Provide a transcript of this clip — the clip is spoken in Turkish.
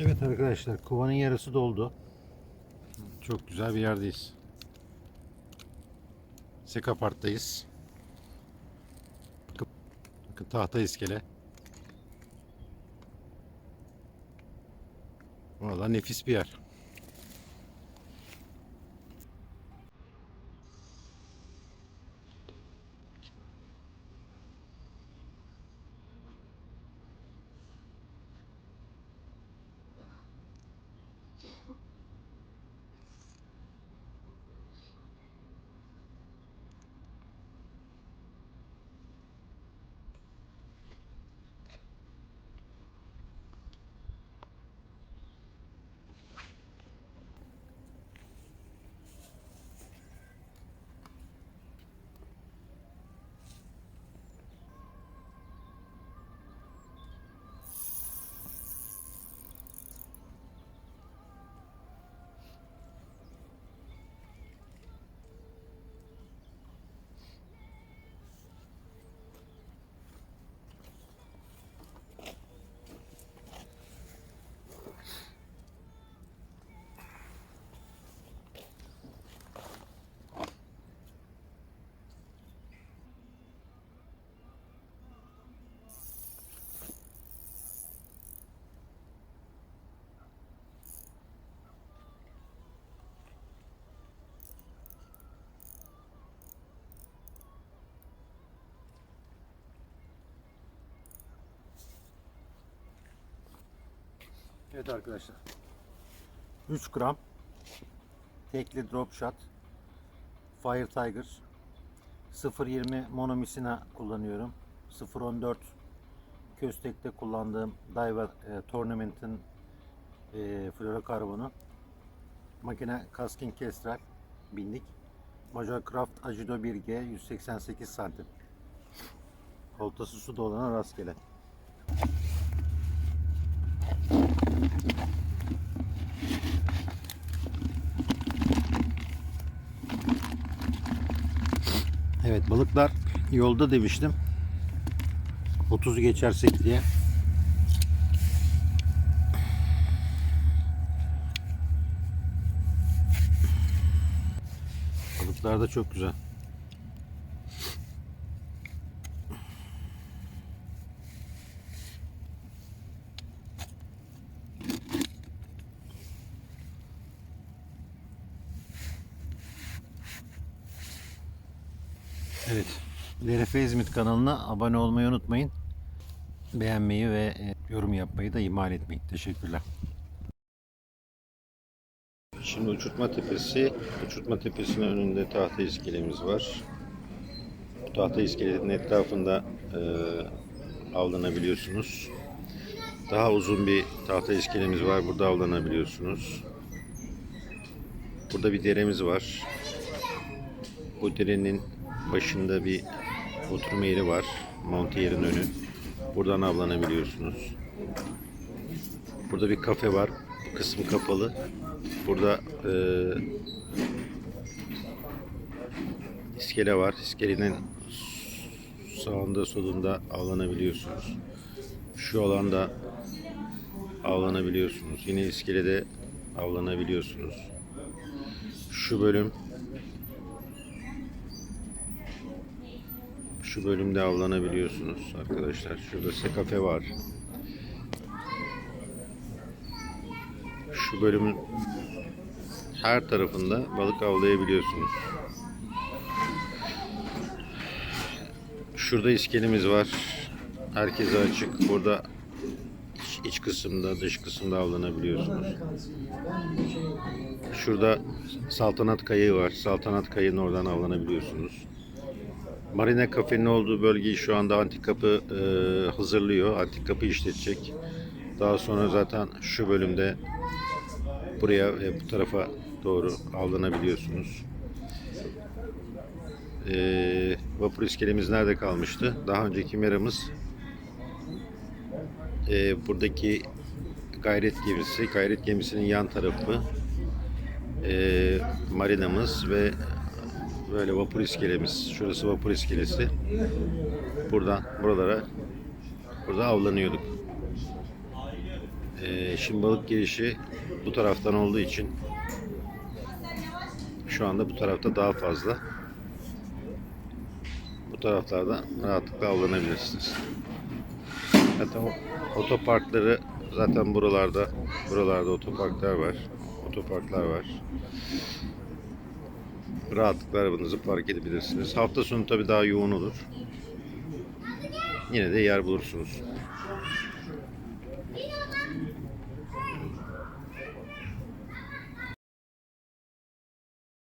Evet arkadaşlar kovanın yarısı doldu. Çok güzel bir yerdeyiz. Sekapart'tayız. Bakın, tahta iskele. Valla nefis bir yer. Evet arkadaşlar. 3 gram tekli drop shot Fire Tiger 0.20 monomisina kullanıyorum. 0.14 Köstek'te kullandığım Daiwa e, Tournament'ın e, fluorokarbonu. Makine Kaskin Kestrel bindik. Major Craft Ajudo 1G 188 santim. Koltası su dolana rastgele. Evet balıklar yolda demiştim. 30'u geçersek diye. Balıklar da çok güzel. Evet. LRF İzmit kanalına abone olmayı unutmayın. Beğenmeyi ve e, yorum yapmayı da ihmal etmeyin. Teşekkürler. Şimdi uçurtma tepesi. Uçurtma tepesinin önünde tahta iskelemiz var. Bu tahta iskelenin etrafında e, avlanabiliyorsunuz. Daha uzun bir tahta iskelemiz var. Burada avlanabiliyorsunuz. Burada bir deremiz var. Bu derenin başında bir oturma yeri var. Monte yerin önü. Buradan avlanabiliyorsunuz. Burada bir kafe var. Bu kısmı kapalı. Burada e, iskele var. İskelenin sağında solunda avlanabiliyorsunuz. Şu alanda avlanabiliyorsunuz. Yine iskelede avlanabiliyorsunuz. Şu bölüm Şu bölümde avlanabiliyorsunuz arkadaşlar. Şurada size kafe var. Şu bölümün her tarafında balık avlayabiliyorsunuz. Şurada iskelemiz var. Herkese açık. Burada iç, iç kısımda, dış kısımda avlanabiliyorsunuz. Şurada saltanat kayığı var. Saltanat kayığının oradan avlanabiliyorsunuz. Marina Kafe'nin olduğu bölgeyi şu anda Antik Kapı e, hazırlıyor. Antik Kapı işletecek. Daha sonra zaten şu bölümde buraya ve bu tarafa doğru avlanabiliyorsunuz. E, vapur iskelemiz nerede kalmıştı? Daha önceki meramız e, buradaki gayret gemisi. Gayret gemisinin yan tarafı e, marinamız ve böyle vapur iskelemiz. Şurası vapur iskelesi. Buradan buralara burada avlanıyorduk. Ee, şimdi balık girişi bu taraftan olduğu için şu anda bu tarafta daha fazla. Bu taraflarda rahatlıkla avlanabilirsiniz. Zaten otoparkları zaten buralarda buralarda otoparklar var. Otoparklar var rahatlıkla arabanızı park edebilirsiniz. Hafta sonu tabi daha yoğun olur. Yine de yer bulursunuz.